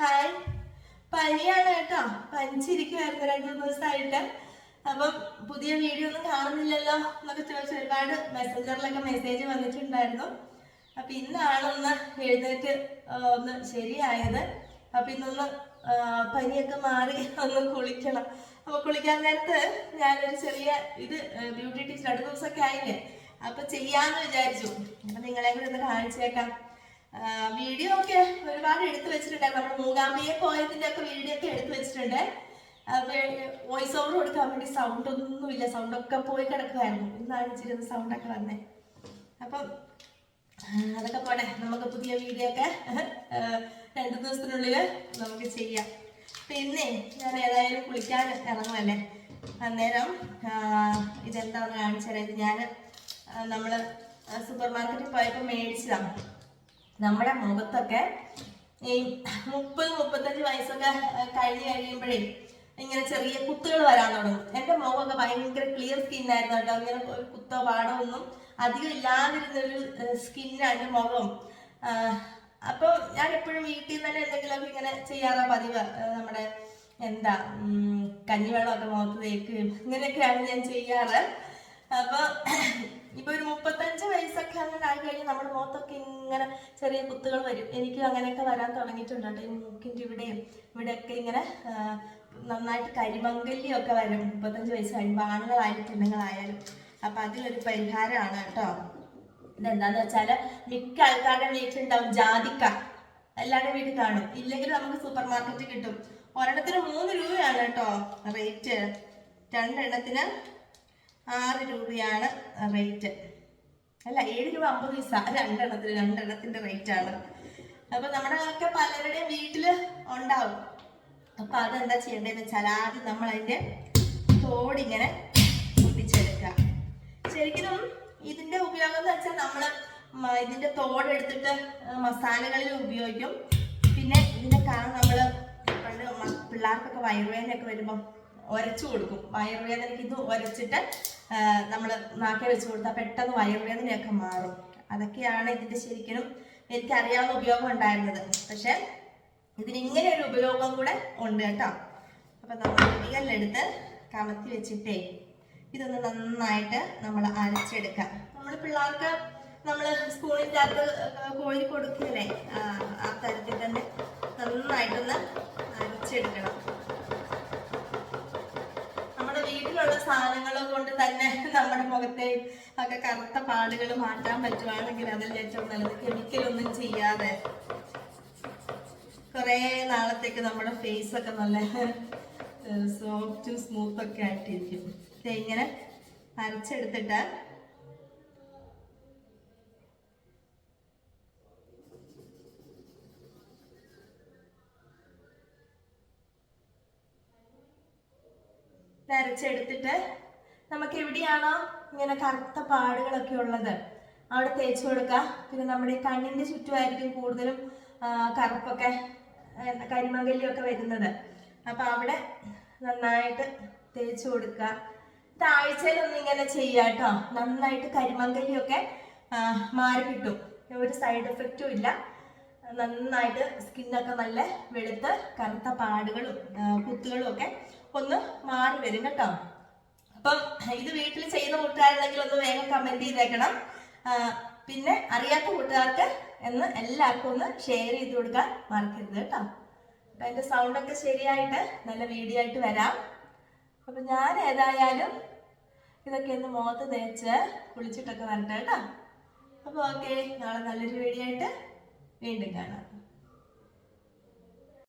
Hi. പനിയാണ് കേട്ടോ. പനിച്ചിരിക്കുമായിരുന്നു രണ്ടു ദിവസമായിട്ട്. അപ്പം പുതിയ വീഡിയോ ഒന്നും കാണുന്നില്ലല്ലോ എന്നൊക്കെ ചോദിച്ച്. ഒരുപാട് മെസ്സഞ്ചറിലൊക്കെ മെസ്സേജ് വന്നിട്ടുണ്ടായിരുന്നു. അപ്പൊ ഇന്നാണ് ഒന്ന് എഴുന്നേറ്റ് ഒന്ന് ശരിയായത്. അപ്പൊ ഇന്നൊന്ന് പനിയൊക്കെ മാറി ഒന്ന് കുളിക്കണം. അപ്പൊ കുളിക്കാൻ നേരത്ത് ഞാനൊരു ചെറിയ ഇത് ബ്യൂട്ടി ടീച്ചർ രണ്ടു ദിവസമൊക്കെ ആയില്ലേ? അപ്പൊ ചെയ്യാന്ന് വിചാരിച്ചു. അപ്പൊ നിങ്ങളെ കൂടെ ഒന്ന് കാണിച്ചേക്കാം വീഡിയോ ഒക്കെ ഒരുപാട് എടുത്തു വെച്ചിട്ടുണ്ട് നമ്മുടെ മൂകാംബിയെ പോയതിന്റെ ഒക്കെ വീഡിയോ ഒക്കെ എടുത്തു വെച്ചിട്ടുണ്ട്. വോയിസ് ഓവർ കൊടുക്കാൻ വേണ്ടി സൗണ്ട് ഒന്നുമില്ല സൗണ്ട് ഒക്കെ പോയി കിടക്കുമായിരുന്നു ഇന്നാണ് ഇച്ചിരി സൗണ്ട് ഒക്കെ വന്നേ. അപ്പം അതൊക്കെ പോട്ടെ. നമുക്ക് പുതിയ വീഡിയോ ഒക്കെ രണ്ടു ദിവസത്തിനുള്ളിൽ നമുക്ക് ചെയ്യാം. പിന്നെ ഞാൻ ഏതായാലും കുളിക്കാൻ ഇറങ്ങുമല്ലേ അന്നേരം ഇതെന്താണെന്ന് കാണിച്ചാൽ ഇത് ഞാൻ നമ്മൾ സൂപ്പർ മാർക്കറ്റിൽ പോയപ്പോൾ മേടിച്ചതാണ് നമ്മുടെ മുഖത്തൊക്കെ ഈ മുപ്പത് മുപ്പത്തഞ്ച് വയസ്സൊക്കെ കഴിഞ്ഞ് കഴിയുമ്പോഴേ ഇങ്ങനെ ചെറിയ കുത്തുകൾ വരാൻ തുടങ്ങും. എന്റെ മുഖമൊക്കെ ഭയങ്കര ക്ലിയർ സ്കിന്നായിരുന്നു കേട്ടോ. ഇങ്ങനെ ഒരു കുത്തോ പാടോ ഒന്നും അധികം ഇല്ലാതിരുന്നൊരു സ്കിന്നാണ് എന്റെ മുഖം. അപ്പോൾ ഞാൻ എപ്പോഴും വീട്ടിൽ നിന്ന് തന്നെ എന്തെങ്കിലുമൊക്കെ ഇങ്ങനെ ചെയ്യാറാ പതിവ്. നമ്മുടെ എന്താ കഞ്ഞിവെള്ളമൊക്കെ മുഖത്ത് തേക്കുകയും ഇങ്ങനെയൊക്കെയാണ് ഞാൻ ചെയ്യാറ്. അപ്പൊ ഇപ്പൊ ഒരു മുപ്പത്തഞ്ച് വയസ്സൊക്കെ അങ്ങനെ ആയി കഴിഞ്ഞാൽ നമ്മുടെ മുഖത്തൊക്കെ ഇങ്ങനെ ചെറിയ കുത്തുകൾ വരും. എനിക്ക് അങ്ങനെയൊക്കെ വരാൻ തുടങ്ങിയിട്ടുണ്ട് ഈ മൂക്കിന്റെ ഇവിടെയും ഇവിടെയൊക്കെ ഇങ്ങനെ നന്നായിട്ട് കരിമങ്കല്യൊക്കെ വരും. മുപ്പത്തഞ്ച് വയസ്സ് കഴിയുമ്പോൾ ആണുങ്ങളായാലും പെണ്ണുങ്ങളായാലും. അപ്പൊ അതിലൊരു പരിഹാരമാണ് കേട്ടോ. ഇതെന്താന്ന് വെച്ചാൽ മിക്ക ആൾക്കാരുടെ വീട്ടിലുണ്ടാവും ജാതിക്ക. എല്ലാവരുടെ വീട്ടിൽ കാണും. ഇല്ലെങ്കിൽ നമുക്ക് സൂപ്പർ മാർക്കറ്റിൽ കിട്ടും. ഒരെണ്ണത്തിന് മൂന്ന് രൂപയാണ് കേട്ടോ റേറ്റ്. രണ്ടെണ്ണത്തിന് ആറ് രൂപയാണ് റേറ്റ് അല്ല ഏഴ് രൂപ അമ്പത് പൈസ. രണ്ടെണ്ണത്തിന് രണ്ടെണ്ണത്തിന്റെ റേറ്റ് ആണ്. അപ്പൊ നമ്മുടെ ഒക്കെ പലരുടെയും വീട്ടിൽ ഉണ്ടാവും. അപ്പൊ അതെന്താ ചെയ്യേണ്ടതെന്ന് വെച്ചാൽ ആദ്യം നമ്മൾ അതിന്റെ തോടിങ്ങനെ പൊട്ടിച്ചെടുക്കുക ശരിക്കും ഇതിന്റെ ഉപയോഗം എന്ന് വെച്ചാൽ നമ്മൾ മ- ഇതിന്റെ തോടെടുത്തിട്ട് മസാലകളിൽ ഉപയോഗിക്കും. പിന്നെ ഇതിന്റെ കാരണം നമ്മൾ പണ്ട് പിള്ളേർക്കൊക്കെ വയറുവേദനയൊക്കെ വരുമ്പം ഉരച്ചു കൊടുക്കും. വയറുവേദനയ്ക്ക് ഇത് ഉരച്ചിട്ട് നമ്മൾ നാക്കെ വെച്ച് കൊടുത്താൽ പെട്ടെന്ന് വയറുവേദനയൊക്കെ മാറും. അതൊക്കെയാണ് ഇതിന്റെ ശരിക്കും എനിക്കറിയാവുന്ന ഉപയോഗം ഉണ്ടായിരുന്നത്. പക്ഷേ ഇതിന് ഇങ്ങനെ ഒരു ഉപയോഗം കൂടെ ഉണ്ട് കേട്ടോ. അപ്പം നമ്മൾ ഇടികല്ലെടുത്ത് കമത്തി വെച്ചിട്ടേ ഇതൊന്ന് നന്നായിട്ട് നമ്മൾ അരച്ചെടുക്കാം. നമ്മൾ പിള്ളേർക്ക് നമ്മൾ സ്കൂളിന്റെ അകത്ത് കോഴി കൊടുക്കില്ലേ? ആ തരത്തിൽ തന്നെ നന്നായിട്ടൊന്ന് അരച്ചെടുക്കണം നമ്മുടെ വീട്ടിലുള്ള സാധനങ്ങൾ കൊണ്ട് തന്നെ നമ്മുടെ മുഖത്തെ ഒക്കെ കറുത്ത പാടുകൾ മാറ്റാൻ പറ്റുവാണെങ്കിൽ അതിൽ ഏറ്റവും നല്ലത് കെമിക്കലൊന്നും ചെയ്യാതെ. കുറേ നാളത്തേക്ക് നമ്മുടെ ഫേസ് ഒക്കെ നല്ല സോഫ്റ്റും സ്മൂത്തും ഒക്കെ ആയിട്ടിരിക്കും. ഇങ്ങനെ അരച്ചെടുത്തിട്ട് ഇത് നമുക്ക് എവിടെയാണോ ഇങ്ങനെ കറുത്ത പാടുകളൊക്കെ ഉള്ളത് അവിടെ തേച്ച് കൊടുക്കുക പിന്നെ നമ്മുടെ ഈ കണ്ണിന്റെ ചുറ്റുമായിരിക്കും കൂടുതലും കറുപ്പൊക്കെ കരിമകല്യൊക്കെ വരുന്നത്. അപ്പൊ അവിടെ നന്നായിട്ട് തേച്ച് കൊടുക്കുക ഇത് ആഴ്ചയിലൊന്നും ഇങ്ങനെ ചെയ്യുക കേട്ടോ നന്നായിട്ട് കരിമങ്കല്ലിയൊക്കെ ആ, മാറി കിട്ടും. ഒരു സൈഡ് എഫക്റ്റും ഇല്ല. നന്നായിട്ട് സ്കിന്നൊക്കെ നല്ല വെളുത്ത് കറുത്ത പാടുകളും കുത്തുകളും ഒക്കെ ഒന്ന് മാറി വരും കേട്ടോ. അപ്പം ഇത് വീട്ടിൽ ചെയ്യുന്ന കൂട്ടുകാരുണ്ടെങ്കിൽ ഒന്ന് വേഗം കമന്റ് ചെയ്തേക്കണം. പിന്നെ അറിയാത്ത കൂട്ടുകാർക്ക് എന്ന് എല്ലാവർക്കും ഒന്ന് ഷെയർ ചെയ്ത് കൊടുക്കാൻ മറക്കരുത് കേട്ടോ. എന്റെ സൗണ്ട് ഒക്കെ ശരിയായിട്ട് നല്ല വീഡിയോ ആയിട്ട് വരാം. അപ്പൊ ഞാൻ ഏതായാലും ഇതൊക്കെ ഒന്ന് മുഖത്ത് തേച്ച് കുളിച്ചിട്ടൊക്കെ വരട്ടെ കേട്ടോ. അപ്പൊ ഓക്കെ നാളെ നല്ലൊരു വീഡിയോ ആയിട്ട് വീണ്ടും കാണാം.